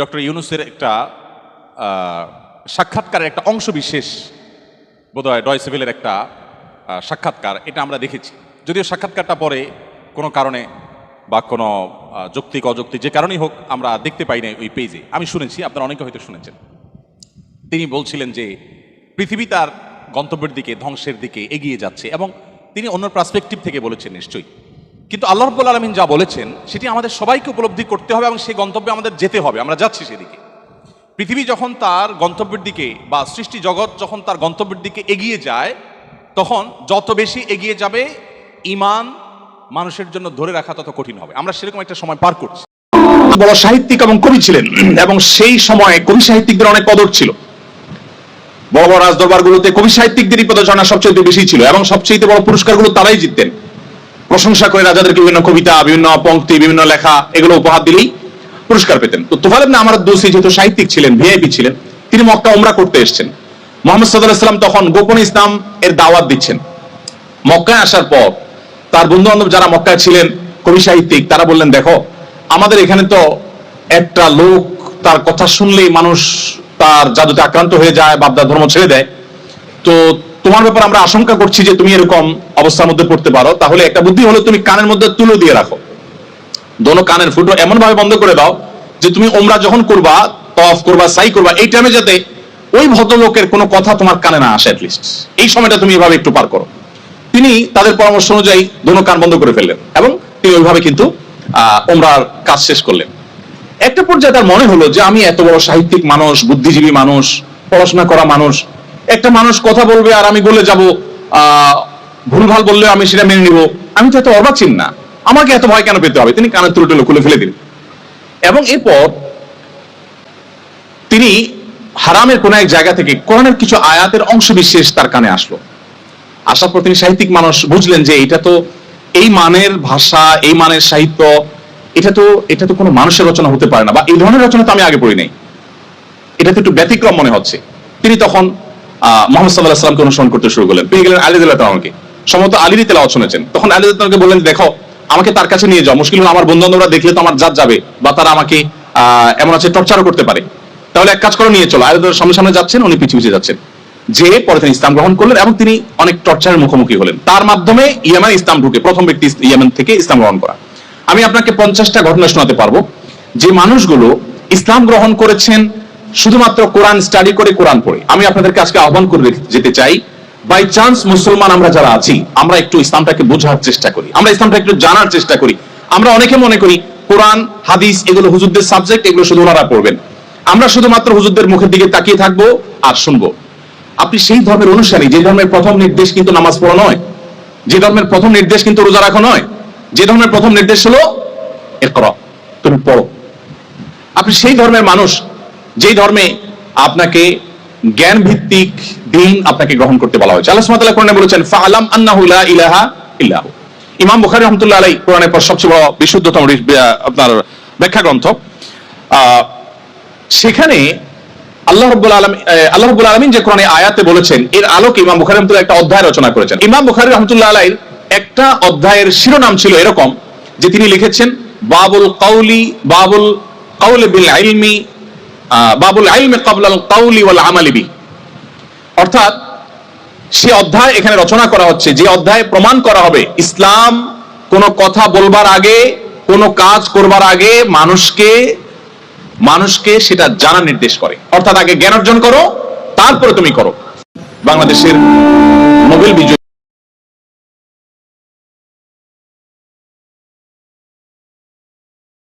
Doctor ইউনুসের একটা সাক্ষাৎকারের একটা অংশ বিশেষ বোধহয় ডয় সিভিলের একটা সাক্ষাৎকার, এটা আমরা দেখেছি। যদিও সাক্ষাৎকারটা পরে কোনো কারণে বা কোনো যৌক্তিক, অযৌক্তিক যে কারণেই হোক আমরা দেখতে পাই নাই ওই পেজে। আমি শুনেছি, আপনারা অনেকে হয়তো শুনেছেন। তিনি বলছিলেন যে পৃথিবী তার গন্তব্যের দিকে, ধ্বংসের দিকে এগিয়ে যাচ্ছে এবং তিনি অন্য পার্সপেক্টিভ থেকে বলেছেন নিশ্চয়ই। কিন্তু আল্লাহ রব্বুল আলমিন যা বলেছেন, সেটি আমাদের সবাইকে উপলব্ধি করতে হবে এবং সেই গন্তব্যে আমাদের যেতে হবে। আমরা যাচ্ছি সেদিকে। পৃথিবী যখন তার গন্তব্যের দিকে বা সৃষ্টি জগৎ যখন তার গন্তব্যের দিকে এগিয়ে যায়, তখন যত বেশি এগিয়ে যাবে ইমান মানুষের জন্য ধরে রাখা তত কঠিন হবে। আমরা সেরকম একটা সময় পার করছি। বড় সাহিত্যিক এবং কবি ছিলেন, এবং সেই সময়ে কবি সাহিত্যিকদের অনেক কদর ছিল। বড় বড় রাজদরবারগুলোতে কবি সাহিত্যিকদেরই পদচারণা সবচেয়ে বেশি ছিল, এবং সবচেয়ে বড় পুরস্কারগুলো তারাই জিততেন। প্রশংসা করে রাজাদেরকে বিভিন্ন কবিতা, বিভিন্ন পঙ্ক্তি, বিভিন্ন লেখা, এগুলো উপহার দিলেই পুরস্কার পেতেন। তো তুফাল ইবনে আমার দোষী যেহেতু সাহিত্যিক ছিলেন, ভিআইপি ছিলেন, তিনি মক্কা ওমরা করতে এসেছেন। মোহাম্মদ সাল্লাহ সাল্লাম তখন গোপন ইসলাম এর দাওয়াত দিচ্ছেন। মক্কায় আসার পর তার বন্ধু বান্ধব যারা মক্কায় ছিলেন, কবি সাহিত্যিক, তারা বললেন, দেখো, আমাদের এখানে তো একটা লোক, তার কথা শুনলেই মানুষ তার জাদুতে আক্রান্ত হয়ে যায় বাপদা ধর্ম ছেড়ে দেয়। তো তোমার ব্যাপার আমরা আশঙ্কা করছি যে তুমি এরকম অবস্থার মধ্যে পড়তে পারো। তাহলে একটা বুদ্ধি হলো তুমি কানের মধ্যে তুলো দিয়ে রাখো। দোনো কানের ফুটো এমন ভাবে বন্ধ করে দাও যে তুমি ওমরা যখন করবা তফ করবা সাই করবা এই টাইমে যাতে ওই ভদ্রলোকের কোনো কথা তোমার কানে না আসে লিস্ট এই সময়টা তুমি এভাবে একটু পার করো। তিনি তাদের পরামর্শ অনুযায়ী দোনো কান বন্ধ করে ফেললেন এবং তিনি ওইভাবে কিন্তু আহ, ওমরার কাজ শেষ করলেন। একটা পর্যায়ে তার মনে হলো যে আমি এত বড় সাহিত্যিক মানুষ বুদ্ধিজীবী মানুষ পড়াশোনা করা মানুষ একটা মানুষ কথা বলবে আর আমি বলে যাব ভুলভাল বললেও আমি সেটা মেনে নিব। আমি তো এত অর্বাচীন না। আমাকে এত ভয় কেন পেতে হবে? তিনি কানের তুলো খুলে ফেলে দিলেন। এবং এরপর তিনি হারামের কোন এক জায়গা থেকে কোরআনের কিছু আয়াতের অংশ বিশেষ তার কানে আসলো। আসার পর তিনি সাহিত্যিক মানুষ বুঝলেন যে এটা তো এই মানের ভাষা, এই মানের সাহিত্য, এটা তো এটা তো কোনো মানুষের রচনা হতে পারে না। বা এই ধরনের রচনা তো আমি আগে পড়ি নাই। এটা তো একটু ব্যতিক্রম মনে হচ্ছে। তিনি তখন মোহাম্মদ সাল্লাহ সাল্লামকে অনুসরণ করতে শুরু করলেন। পেয়ে গেলেন আলী দিল্লাহ সম্ভবত শুনেছেন। তখন আলী বললেন, দেখো, আমাকে তার কাছে নিয়ে যাও। মুশকিল হলো আমার দেখলে তো আমার জাত যাবে বা তারা আমাকে এমন আছে, টর্চারও করতে পারে। তাহলে এক কাজ নিয়ে চলো। আলী সামনে সামনে যাচ্ছেন, উনি পিছিয়ে পিছিয়ে যাচ্ছেন। যে পরে তিনি ইসলাম গ্রহণ করলেন এবং তিনি অনেক টর্চারের মুখোমুখি হলেন। তার মাধ্যমে ইয়ামান ইসলাম ঢুকে প্রথম ব্যক্তি ইয়ামান থেকে ইসলাম গ্রহণ করা। আমি আপনাকে পঞ্চাশটা ঘটনা শোনাতে পারব। যে মানুষগুলো ইসলাম গ্রহণ করেছেন শুধুমাত্র কোরআন স্টাডি করে কোরআন পড়ে। আমি আপনাদেরকে আজকে আহ্বান করে যেতে চাই বাই চান্স মুসলমান আমরা যারা আছি, আমরা একটু ইসলামটাকে বোঝার চেষ্টা করি, আমরা ইসলামটা একটু জানার চেষ্টা করি। আমরা অনেকে মনে করি কোরআন, হাদিস এগুলো হুজুরদের সাবজেক্ট এগুলো শুধু ওনারা পড়বেন। আমরা শুধুমাত্র হুজুরদের মুখের দিকে তাকিয়ে থাকব আর শুনব। আপনি সেই ধর্মের অনুসারী, যে ধর্মের প্রথম নির্দেশ কিন্তু নামাজ পড়া নয়, যে ধর্মের প্রথম নির্দেশ কিন্তু রোজা রাখা নয়, যে ধর্মের প্রথম নির্দেশ হলো একরা তুমি পড়ো। আপনি সেই ধর্মের মানুষ যেই ধর্মে আপনাকে জ্ঞান ভিত্তিক দিন আপনাকে গ্রহণ করতে বলা হয়েছে। আল্লাহ তাআলা কোরআনে বলেছেন ফাআলাম আন্নাহু ইলাহা ইল্লাহু। ইমাম বুখারী রাহমাতুল্লাহ আলাই কোরআনের পর সবচেয়ে বড় বিশুদ্ধতম আপনার ব্যাখ্যা গ্রন্থ সেখানে আল্লাহ রাব্বুল আলামিন আহ, আল্লাহ রাব্বুল আলামিন যে কোরআনে আয়াতে বলেছেন এর আলোকে ইমাম বুখারী রাহমাতুল্লাহ একটা অধ্যায় রচনা করেছেন। ইমাম বুখারী রাহমাতুল্লাহ আলাইহির একটা অধ্যায়ের শিরোনাম ছিল এরকম যে তিনি লিখেছেন বাবুল কাউলি বাবুল কাউল বিল ইলমি আহ, বাবুল ইলমি ক্বাবলা আল কাউলি ওয়াল আমালি বি। অর্থাৎ সে অধ্যায় এখানে রচনা করা হচ্ছে, যে অধ্যায়ে প্রমাণ করা হবে, ইসলাম কোন কথা বলবার আগে, কোন কাজ করবার আগে মানুষকে মানুষকে সেটা জানা নির্দেশ করে। অর্থাৎ আগে জ্ঞান অর্জন করো, তারপরে তুমি করো। বাংলাদেশের নোবেল বিজয়ী